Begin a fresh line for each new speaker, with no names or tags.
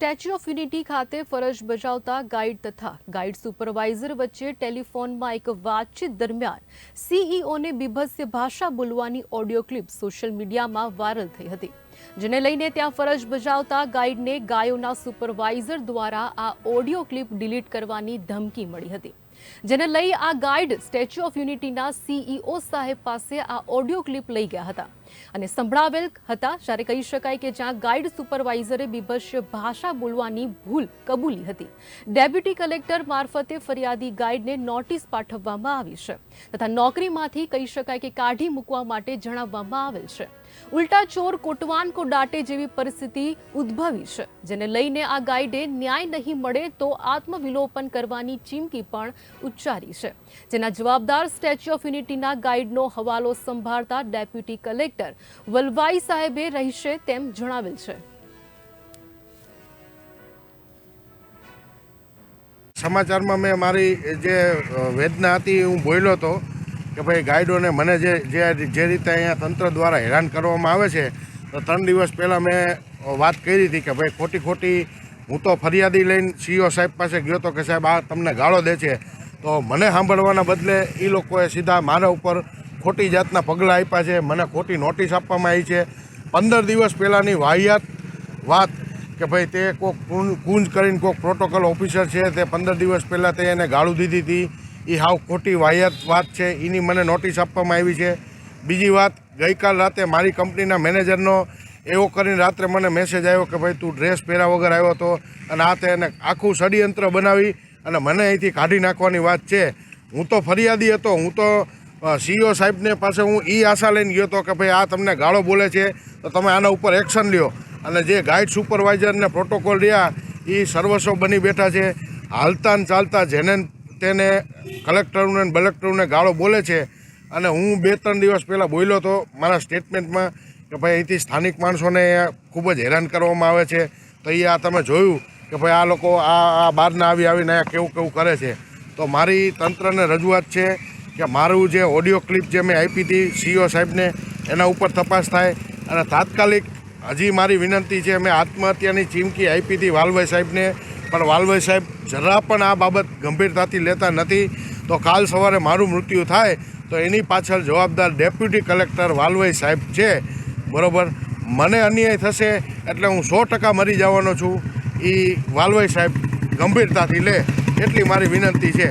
Statue of unity ખાતે ફરજ બજાવતા ગાઈડ તથા ગાઈડ સુપરવાઇઝર વચ્ચે ટેલિફોનમાં એક વાતચીત દરમિયાન સીઈઓને બીભત્સ ભાષા બોલવાની ઓડિયો ક્લિપ સોશિયલ મીડિયામાં વાયરલ થઈ હતી, જેને લઈને ત્યાં ફરજ બજાવતા ગાઈડને ગાયોના સુપરવાઇઝર દ્વારા આ ઓડિયો ક્લિપ ડિલીટ કરવાની ધમકી મળી હતી. જેને લઈ આ ગાઈડ સ્ટેચ્યુ ઓફ યુનિટીના સીઈઓ સાહેબ પાસે આ ઓડિયો ક્લિપ લઈ ગયા હતા. અને સંભળાવેલ હતા, જ્યારે કહી શકાય કે જ્યાં ગાઈડ સુપરવાઇઝરે બીભત્સ ભાષા બોલવાની ભૂલ કબૂલી હતી. ડેપ્યુટી કલેક્ટર મારફતે ફરિયાદી ગાઈડને નોટિસ પાઠવવામાં આવી છે. તથા નોકરીમાંથી કહી શકાય કે કાઢી મૂકવા માટે જણાવવામાં આવેલ છે. ઉલટા ચોર કોટવાન કો ડાટે જેવી પરિસ્થિતિ ઉદ્ભવી છે, જેને લઈને આ ગાઈડે ન્યાય નહીં મળે તો આત્મવિલોપન કરવાની ચીમકી પણ ઉચ્ચારી છે. જેના જવાબદાર સ્ટેચ્યુ ઓફ યુનિટીના ગાઈડનો હવાલો સંભાળતા ડેપ્યુટી કલેક્ટર વલવાઈ સાહેબે રહેશે તેમ જણાવેલ છે.
સમાચારમાં મેં મારી જે વેદના હતી, હું બોલ્યો હતો. કે ભાઈ ગાઈડોને મને જે જે રીતે અહીંયા તંત્ર દ્વારા હેરાન કરવામાં આવે છે, તો ત્રણ દિવસ પહેલાં મેં વાત કરી હતી કે ભાઈ ખોટી ખોટી હું તો ફરિયાદી લઈને સીઓ સાહેબ પાસે ગયો તો કે સાહેબ આ તમને ગાળો દે છે. તો મને સાંભળવાના બદલે એ લોકોએ સીધા મારા ઉપર ખોટી જાતના પગલાં આપ્યા છે, મને ખોટી નોટિસ આપવામાં આવી છે. પંદર દિવસ પહેલાંની વાહિયાત વાત કે ભાઈ તે કોઈક કુંજ કરીને કોઈક પ્રોટોકોલ ઓફિસર છે, તે પંદર દિવસ પહેલાં તે એને ગાળું દીધી હતી. એ હાવ ખોટી વાહિયાત વાત છે એની મને નોટિસ આપવામાં આવી છે. બીજી વાત, ગઈકાલ રાતે મારી કંપનીના મેનેજરનો એવો કરીને રાત્રે મને મેસેજ આવ્યો કે ભાઈ તું ડ્રેસ પહેર્યા વગર આવ્યો હતો અને આ તેને આખું ષડયંત્ર બનાવી અને મને અહીંથી કાઢી નાખવાની વાત છે. હું તો ફરિયાદી હતો, હું તો સીઓ સાહેબને પાસે હું એ આશા લઈને ગયો હતો કે ભાઈ આ તમને ગાળો બોલે છે, તો તમે આના ઉપર એક્શન લ્યો. અને જે ગાઈડ સુપરવાઇઝરને પ્રોટોકોલ રહ્યા એ સર્વસ્વ બની બેઠા છે. હાલતા ચાલતા જેને તેને કલેક્ટરને બલેક્ટરને ગાળો બોલે છે અને હું બે ત્રણ દિવસ પહેલાં બોલ્યો હતો મારા સ્ટેટમેન્ટમાં કે ભાઈ અહીંથી સ્થાનિક માણસોને ખૂબ જ હેરાન કરવામાં આવે છે. તો એ આ તમે જોયું કે ભાઈ આ લોકો આ આ બહારના આવી આવીને આ કેવું કેવું કરે છે. તો મારી તંત્રને રજૂઆત છે કે મારું જે ઓડિયો ક્લિપ જે મેં આપી હતી સીઓ સાહેબને, એના ઉપર તપાસ થાય અને તાત્કાલિક હજી મારી વિનંતી છે, મેં આત્મહત્યાની ચીમકી આપી હતી વાલભાઈ સાહેબને પણ વાલભાઈ સાહેબ, જરા પણ આ બાબત ગંભીરતાથી લેતા નથી. તો કાલ સવારે મારું મૃત્યુ થાય, તો એની પાછળ જવાબદાર ડેપ્યુટી કલેક્ટર વાલભાઈ સાહેબ છે. બરાબર? મને અન્યાય થશે એટલે હું સો ટકા મરી જવાનો છું. એ વાલભાઈ સાહેબ ગંભીરતાથી લે, એટલી મારી વિનંતી છે.